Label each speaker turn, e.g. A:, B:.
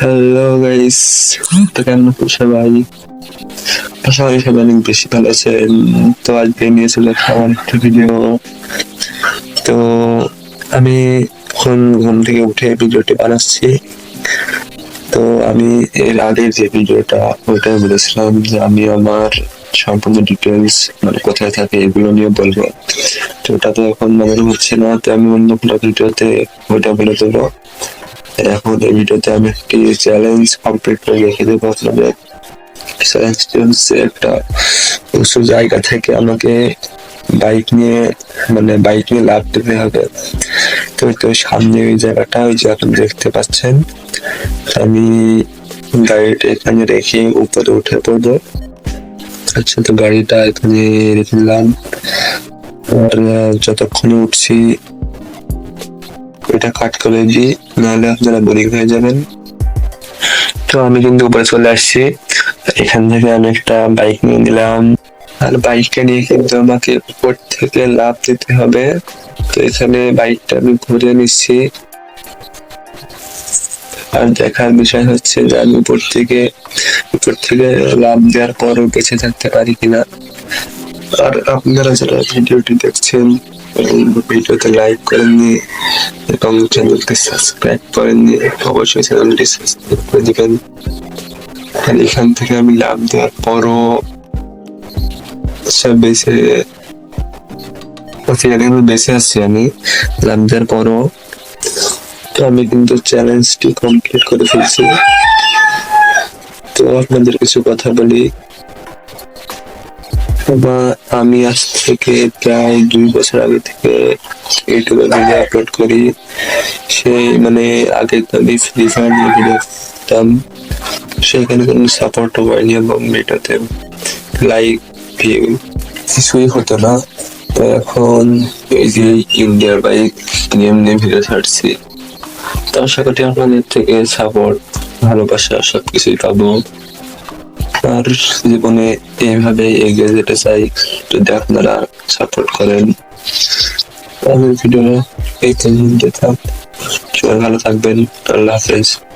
A: Hello guys তো কেমন আছো সবাই? আশা করি সবাই অনেক বেশি ভালো আছেন। তো আজকে নিয়ে চলে খাওয়ার একটা ভিডিও তো আমি এখন ঘুম থেকে উঠে ভিডিওটি বানাচ্ছি। তো আমি এর আগের যে ভিডিওটা ওইটা বলেছিলাম যে আমি আমার সম্পূর্ণ ডিটেলস মানে কোথায় থাকে এগুলো নিয়ে বলব। তো ওটা তো এখন মনে হচ্ছে না, তো আমি অন্য কোনো ভিডিওতে ওইটা বলে দেবো। এখন এই ভিডিওতে আমি একটি চ্যালেঞ্জ কমপ্লিট করে রেখে দেবো আপনাদের। চ্যালেঞ্জটি হচ্ছে একটা উঁচু জায়গা থেকে আমাকে বাইক নিয়ে মানে বাইক নিয়ে লাভ দিতে হবে। তো তো সামনে ওই জায়গাটা, ওই যে আপনি দেখতে পাচ্ছেন। আমি গাড়িটা এখানে রেখে উপরে উঠে পড়ব। আচ্ছা তো গাড়িটা এখানে রেখে দিলাম। আর যতক্ষণে উঠছি এটা কাট করে দিই নাহলে আপনারা বোরিং হয়ে যাবেন। তো আমি কিন্তু উপরে চলে আসছি। এখান থেকে আমি একটা বাইক নিয়ে নিলাম। আর বাইকটা নিয়ে কিন্তু আমাকে উপর থেকে লাভ দিতে হবে। তো এখানে বাইকটা আমি ঘুরে নিচ্ছি। আর দেখার বিষয় হচ্ছে যে আমি উপর থেকে উপর থেকে লাভ দেওয়ার পরও বেঁচে থাকতে পারি কিনা। আর আপনারা যারা ভিডিওটি দেখছেন এই ভিডিওতে লাইক করেননি এবং চ্যানেলটি সাবস্ক্রাইব করেননি অবশ্যই চ্যানেলটি সাবস্ক্রাইব করে দিবেন। আর এখান থেকে আমি লাভ দেওয়ার পরও সব বেঁচে কিন্তু বেঁচে আছি আমি, লাভ দেওয়ার পরও। তো আমি কিন্তু চ্যালেঞ্জটি কমপ্লিট করে ফেলছি। তো আপনাদের কিছু কথা বলি। বা আমি আজ থেকে প্রায় দুই বছর আগে থেকে ইউটিউবে ভিডিও আপলোড করি। সেই মানে আগে আমি ফ্রি ফায়ার নিয়ে ভিডিও করতাম। সেখানে কোনো সাপোর্টও পাইনি এবং ভিডিওতে লাইক ভিউ কিছুই হতো না। তো এখন এই যে ইন্ডিয়ার বাইক নিয়ে এমনি ভিডিও ছাড়ছি। তো আশা করি আপনাদের থেকে সাপোর্ট ভালোবাসা সবকিছুই পাবো। আর জীবনে এইভাবে এগিয়ে যেতে চাই। যদি আপনারা সাপোর্ট করেন, তাহলে ভিডিও এই পর্যন্ত থাক। সবাই ভালো থাকবেন। আল্লাহ হাফেজ।